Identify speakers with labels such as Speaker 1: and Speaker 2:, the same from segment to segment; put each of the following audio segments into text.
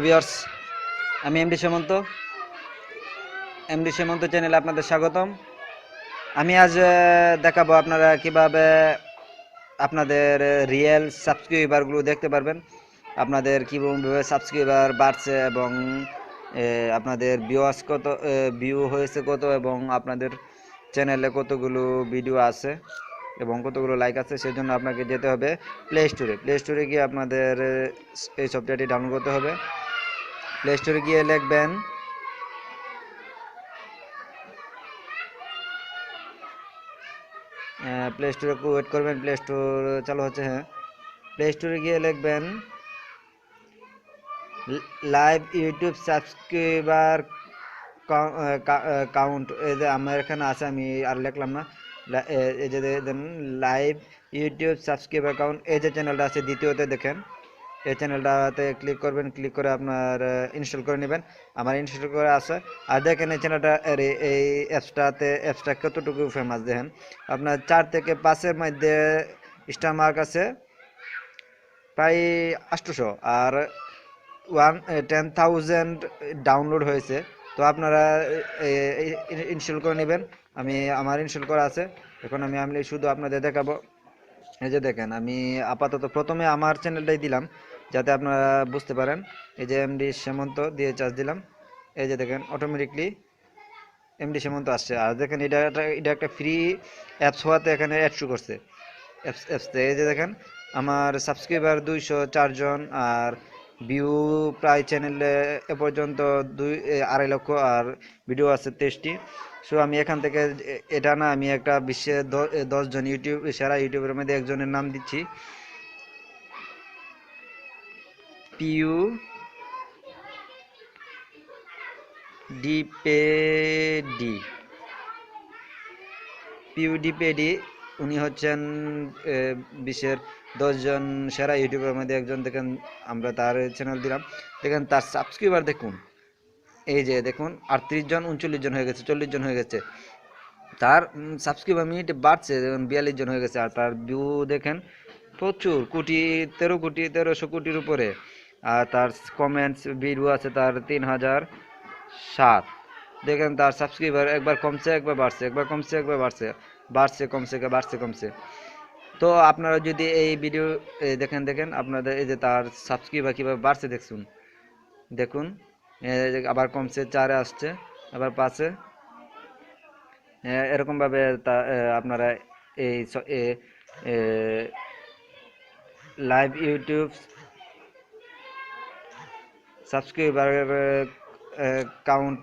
Speaker 1: Viewers, আমি MD সেমন্ত। MD সেমন্ত চ্যানেলে আপনাদের স্বাগতম। আমি আজ দেখাবো আপনারা কীভাবে আপনাদের রিয়েল সাবস্ক্রাইবারগুলো দেখতে পারবেন। আপনাদের কীভাবে সাবস্ক্রাইবার বাড়ছে এবং আপনাদের ভিউয়ার্স কত ভিউ হয়েছে কত এবং আপনাদের চ্যানেলে কতগুলো ভিডিও আছে এবং কতগুলো লাইক আছে সেই জন্য আপনাকে যেতে হবে প্লে স্টোরে প্লে স্টোরে গিয়ে আপনাদের এই সফটওয়্যারটি ডাউনলোড করতে হবে। প্লে স্টোরে গিয়ে লিখবেন প্লে স্টোরে ওয়েট করবেন প্লে স্টোর চালু হচ্ছে হ্যাঁ। প্লে স্টোরে গিয়ে লিখবেন লাইভ ইউটিউব সাবস্ক্রাইবার কাউন্ট এই যে আমার এখানে আছে, আমি আর লিখলাম না। এই যে লাইভ ইউটিউব সাবস্ক্রাইবার কাউন্ট এই যে চ্যানেলটা আছে, দ্বিতীয়তে দেখেন। এই চ্যানেলটাতে ক্লিক করবেন ক্লিক করে আপনার ইনস্টল করে নেবেন। আমার ইনস্টল করে আছে। আর দেখেন এই চ্যানেলটা এই- অ্যাপসটাতে অ্যাপসটা কতটুকু ফেমাস দেখেন। আপনার চার থেকে পাঁচের মধ্যে স্টার মার্ক আছে, প্রায় আটশোশো আর ওয়ান টেন থাউজেন্ড ডাউনলোড হয়েছে। তো আপনারা ইনস্টল করে নেবেন। আমি, আমার ইনস্টল করা আছে। এখন আমি আমি শুধু আপনাদের দেখাবো। এই যে দেখেন, আমি আপাতত প্রথমে আমার চ্যানেলটাই দিলাম। যাতে আপনারা বুঝতে পারেন। এই যে এমডি সেমন্ত দিয়ে চার্জ দিলাম। এই যে দেখেন অটোমেটিকলি এমডি সেমন্ত আসছে। আর দেখেন এটা একটা- এটা একটা ফ্রি অ্যাপস হওয়াতে এখানে অ্যাড শু করছে। অ্যাপস অ্যাপসতে এই যে দেখেন আমার সাবস্ক্রাইবার দুইশো চারজন আর ভিউ প্রায় চ্যানেলে এ পর্যন্ত দুই আড়াই লক্ষ আর ভিডিও আছে তেইশটি। সো আমি এখান থেকে এটা না আমি একটা এ, দশজন ইউটিউব সেরা ইউটিউবের মধ্যে একজনের নাম দিচ্ছি। পিউ ডিপেডি পিউডিপেডি উনি হচ্ছেন বিশ্বের দশজন সেরা ইউটিউবের মধ্যে একজন। দেখেন, আমরা তার চ্যানেল দিলাম। দেখেন, তার সাবস্ক্রাইবার দেখুন। এই যে, দেখুন, আটত্রিশ জন, উনচল্লিশ জন হয়ে গেছে, চল্লিশ জন হয়ে গেছে। তার সাবস্ক্রাইবার মিনিটে বাড়ছে, দেখুন, বিয়াল্লিশ জন হয়ে গেছে। আর তার ভিউ দেখেন, প্রচুর, কোটি, তেরো কোটি, তেরোশো কোটির উপরে। আর তার কমেন্টস ভিডিও আছে তার তিন হাজার সাত। দেখেন তার সাবস্ক্রাইবার একবার কমছে, একবার বাড়ছে, একবার কমছে, একবার বাড়ছে বাড়ছে, কমছে বাড়ছে, কমছে। তো আপনারা যদি এই ভিডিও দেখেন দেখেন, আপনাদের এই যে তার সাবস্ক্রাইবার কীভাবে বাড়ছে দেখুন। দেখুন আবার কমছে, চারে আসছে, আবার পাঁচে। এরকমভাবে তা আপনারা এই লাইভ ইউটিউব সাবস্ক্রাইবার কাউন্ট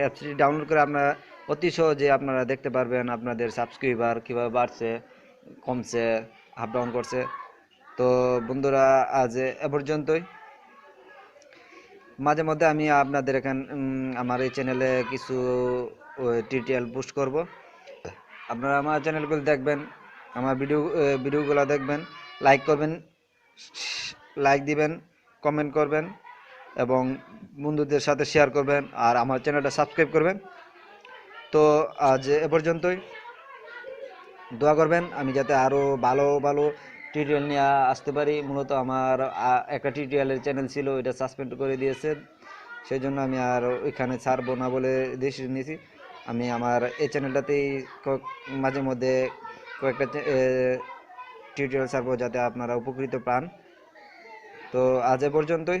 Speaker 1: অ্যাপসটি ডাউনলোড করে আপনারা অতি সহজে আপনারা দেখতে পারবেন আপনাদের সাবস্ক্রাইবার কীভাবে বাড়ছে, কমছে আপ ডাউন করছে। তো বন্ধুরা, আজ এ পর্যন্তই। মাঝে মধ্যে আমি আপনাদের এখান আমার এই চ্যানেলে কিছু টিউটোরিয়াল পোস্ট করব। আপনারা আমার চ্যানেলগুলো দেখবেন, আমার ভিডিও ভিডিওগুলো দেখবেন লাইক করবেন লাইক দিবেন কমেন্ট করবেন। এবং বন্ধুদের সাথে শেয়ার করবেন আর আমার চ্যানেলটা সাবস্ক্রাইব করবেন। তো আজ এ পর্যন্তই। দোয়া করবেন আমি যাতে আরও ভালো ভালো টিউটোরিয়াল নিয়ে আসতে পারি। মূলত আমার একটা টিউটোরিয়ালের চ্যানেল ছিল এটা সাসপেন্ড করে দিয়েছে সেই জন্য আমি আর ওইখানে ছাড়বো না বলে ডিসিশন নিয়েছি। আমি আমার এই চ্যানেলটাতেই মাঝে মধ্যে কয়েকটা টিউটোরিয়াল ছাড়বো যাতে আপনারা উপকৃত পান। তো আজ এ পর্যন্তই।